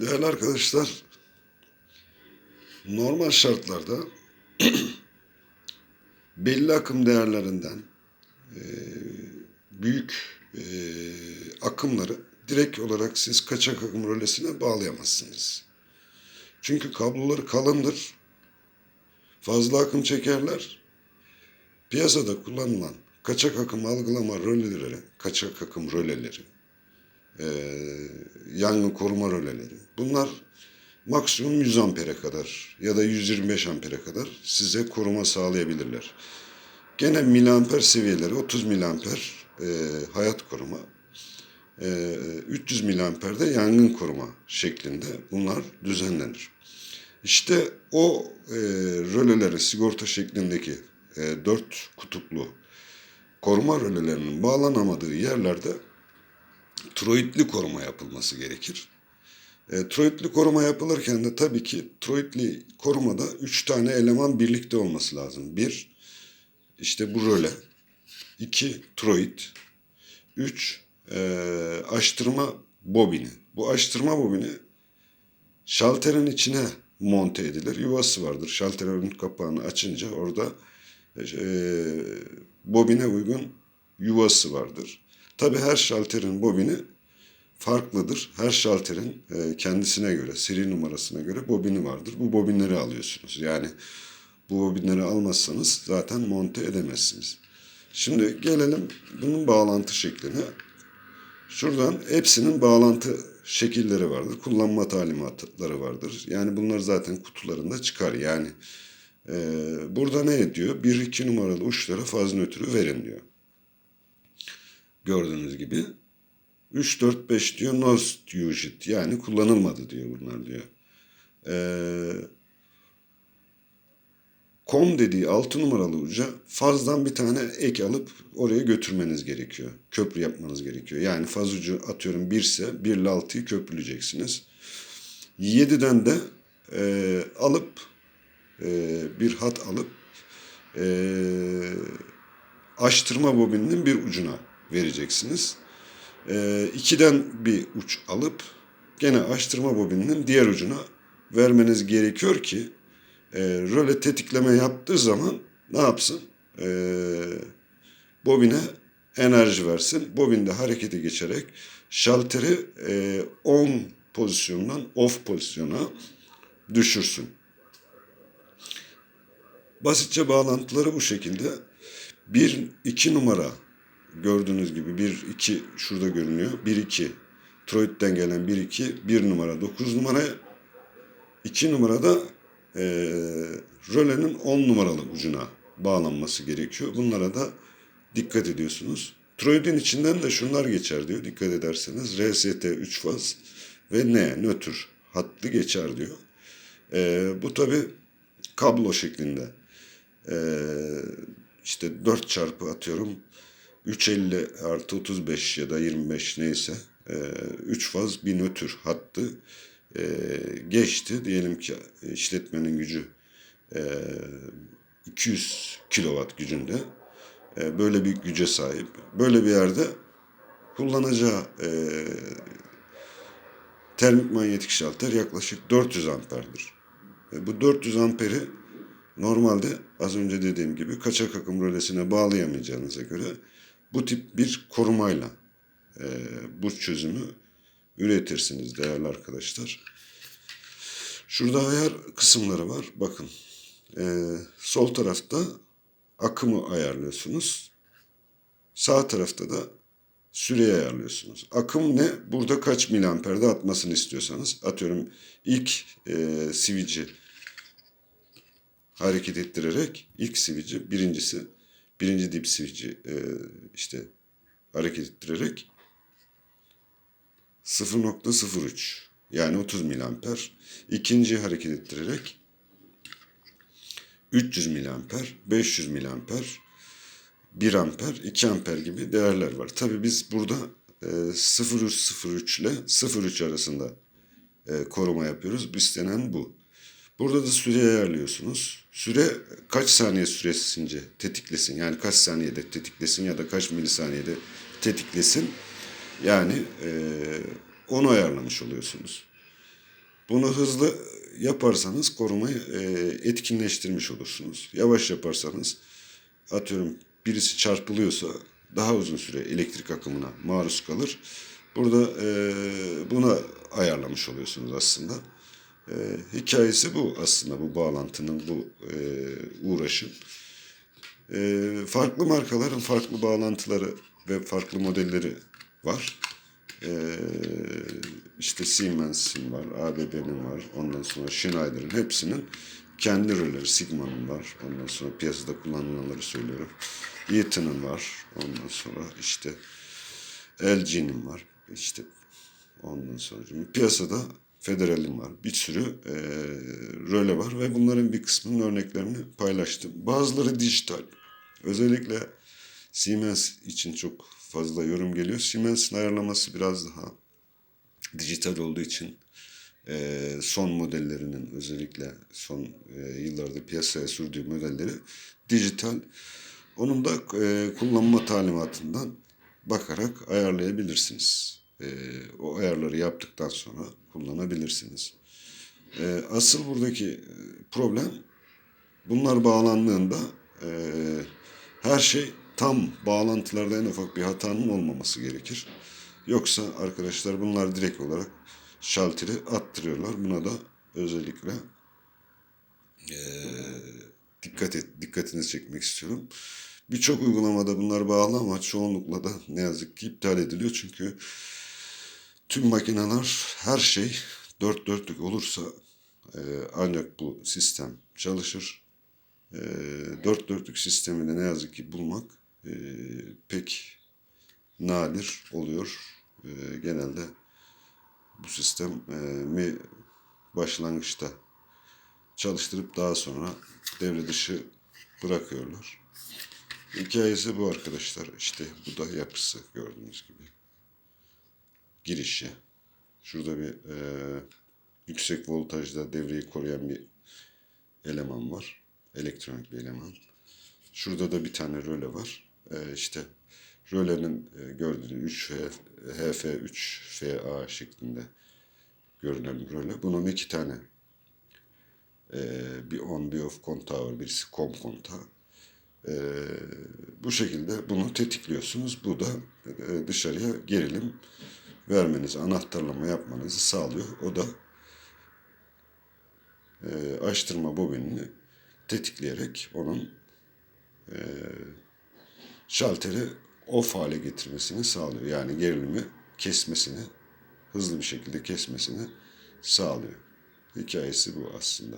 Değerli arkadaşlar, normal şartlarda belli akım değerlerinden e, büyük e, akımları direkt olarak siz kaçak akım rölesine bağlayamazsınız. Çünkü kabloları kalındır, fazla akım çekerler. Piyasada kullanılan kaçak akım algılama röleleri, kaçak akım röleleri, e, yangın koruma röleleri. Bunlar maksimum 100 ampere kadar ya da 125 ampere kadar size koruma sağlayabilirler. Gene miliamper seviyeleri 30 miliamper e, hayat koruma, e, 300 miliamper de yangın koruma şeklinde bunlar düzenlenir. İşte o e, röleleri sigorta şeklindeki e, dört kutuplu koruma rölelerinin bağlanamadığı yerlerde troitli koruma yapılması gerekir. E, troitli koruma yapılırken de tabii ki troitli korumada üç tane eleman birlikte olması lazım. Bir, işte bu röle. iki troit. Üç, e, açtırma bobini. Bu açtırma bobini şalterin içine monte edilir. Yuvası vardır. Şalterin kapağını açınca orada e, bobine uygun yuvası vardır. Tabi her şalterin bobini farklıdır. Her şalterin e, kendisine göre, seri numarasına göre bobini vardır. Bu bobinleri alıyorsunuz. Yani bu bobinleri almazsanız zaten monte edemezsiniz. Şimdi gelelim bunun bağlantı şekline. Şuradan hepsinin bağlantı şekilleri vardır. Kullanma talimatları vardır. Yani bunlar zaten kutularında çıkar. Yani e, burada ne diyor? 1-2 numaralı uçlara faz nötrü verin diyor. Gördüğünüz gibi. 3, 4, 5 diyor not used yani kullanılmadı diyor bunlar diyor. Ee, kom dediği 6 numaralı uca fazdan bir tane ek alıp oraya götürmeniz gerekiyor. Köprü yapmanız gerekiyor. Yani faz ucu atıyorum 1 ise 1 ile 6'yı köprüleyeceksiniz. 7'den de e, alıp e, bir hat alıp e, açtırma bobininin bir ucuna vereceksiniz. E, ikiden bir uç alıp gene açtırma bobininin diğer ucuna vermeniz gerekiyor ki e, röle tetikleme yaptığı zaman ne yapsın? E, bobine enerji versin. Bobin de harekete geçerek şalteri e, on pozisyondan off pozisyona düşürsün. Basitçe bağlantıları bu şekilde. Bir, iki numara gördüğünüz gibi 1 2 şurada görünüyor. 1 2 Troid'den gelen 1 2 1 numara 9 numara 2 numarada e, rölenin 10 numaralı ucuna bağlanması gerekiyor. Bunlara da dikkat ediyorsunuz. Troid'in içinden de şunlar geçer diyor. Dikkat ederseniz RST 3 faz ve N nötr hattı geçer diyor. E, bu tabi kablo şeklinde. E, işte 4 çarpı atıyorum 350 artı 35 ya da 25 neyse 3 faz bir nötr hattı e, geçti. Diyelim ki işletmenin gücü 200 kilowatt gücünde e, böyle bir güce sahip. Böyle bir yerde kullanacağı e, termik manyetik şalter yaklaşık 400 amperdir. Bu 400 amperi normalde az önce dediğim gibi kaçak akım rölesine bağlayamayacağınıza göre bu tip bir korumayla e, bu çözümü üretirsiniz değerli arkadaşlar. Şurada ayar kısımları var. Bakın e, sol tarafta akımı ayarlıyorsunuz. Sağ tarafta da süreyi ayarlıyorsunuz. Akım ne? Burada kaç miliamperde atmasını istiyorsanız. Atıyorum ilk e, sivici hareket ettirerek ilk sivici birincisi birinci dip switch'i e, işte hareket ettirerek 0.03 yani 30 miliamper. İkinci hareket ettirerek 300 miliamper, 500 miliamper, 1 amper, 2 amper gibi değerler var. Tabi biz burada e, 0.03 ile 0.3 arasında e, koruma yapıyoruz. İstenen bu. Burada da süreyi ayarlıyorsunuz. Süre kaç saniye süresince tetiklesin. Yani kaç saniyede tetiklesin ya da kaç milisaniyede tetiklesin. Yani e, onu ayarlamış oluyorsunuz. Bunu hızlı yaparsanız korumayı e, etkinleştirmiş olursunuz. Yavaş yaparsanız atıyorum birisi çarpılıyorsa daha uzun süre elektrik akımına maruz kalır. Burada e, buna ayarlamış oluyorsunuz aslında. E, hikayesi bu aslında bu bağlantının bu e, uğraşın. E, farklı markaların farklı bağlantıları ve farklı modelleri var. E, işte Siemens'in var, ABB'nin var, ondan sonra Schneider'in hepsinin kendi rölleri, Sigma'nın var. Ondan sonra piyasada kullanılanları söylüyorum. Eaton'un var. Ondan sonra işte LG'nin var. İşte ondan sonra piyasada Federal'in var. Bir sürü e, röle var ve bunların bir kısmının örneklerini paylaştım. Bazıları dijital. Özellikle Siemens için çok fazla yorum geliyor. Siemens'in ayarlaması biraz daha dijital olduğu için e, son modellerinin özellikle son e, yıllarda piyasaya sürdüğü modelleri dijital. Onun da e, kullanma talimatından bakarak ayarlayabilirsiniz. E, o ayarları yaptıktan sonra kullanabilirsiniz. E, asıl buradaki e, problem bunlar bağlandığında e, her şey tam bağlantılarda en ufak bir hatanın olmaması gerekir. Yoksa arkadaşlar bunlar direkt olarak şalteri attırıyorlar. Buna da özellikle eee, dikkat et, dikkatinizi çekmek istiyorum. Birçok uygulamada bunlar bağlı ama çoğunlukla da ne yazık ki iptal ediliyor. Çünkü tüm makineler her şey dört dörtlük olursa eee, ancak bu sistem çalışır. Eee, dört dörtlük sistemi de ne yazık ki bulmak eee, pek nadir oluyor. Eee, genelde bu sistemi başlangıçta çalıştırıp daha sonra devre dışı bırakıyorlar. Hikayesi bu arkadaşlar. İşte bu da yapısı gördüğünüz gibi. Girişi. Şurada bir eee, yüksek voltajda devreyi koruyan bir eleman var. Elektronik bir eleman. Şurada da bir tane röle var. Ee, işte rölenin e, gördüğünüz 3 HF3 FA şeklinde görünen röle. Bunun iki tane e, bir on bir off kontağı var. Birisi com kontağı. E, bu şekilde bunu tetikliyorsunuz. Bu da e, dışarıya gerilim vermenizi, anahtarlama yapmanızı sağlıyor. O da e, açtırma bobinini tetikleyerek onun e, şalteri off hale getirmesini sağlıyor. Yani gerilimi kesmesini, hızlı bir şekilde kesmesini sağlıyor. Hikayesi bu aslında.